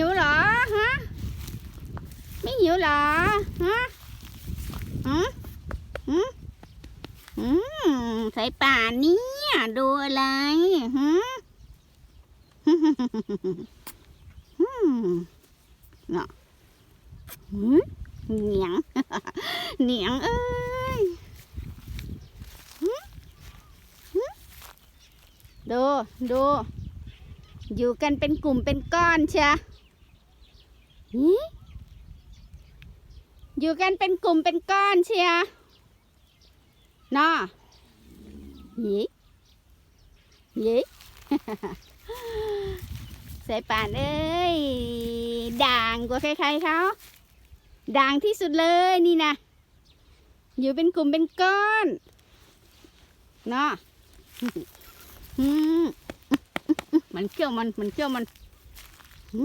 หิวเหรอฮะไม่หิวเหรอฮะอืมอืมอืมใส่ป่าเนี่ยดูอะไรฮะฮึเนาะเหนียงเหนียงเอ้ยดูดูอยู่กันเป็นกลุ่มเป็นก้อนเชีย อยู่กันเป็นกลุ่มเป็นก้อนเชียนาะยี่ยี่ใส่ป่านเอ้ย ด่างกว่าใครๆเขาด่างที่สุดเลยนี่นะอยู่เป็นกลุ่มเป็นก้อนเนาะอืมมันเขี้ยวมัน มันเขี้ยวมันหื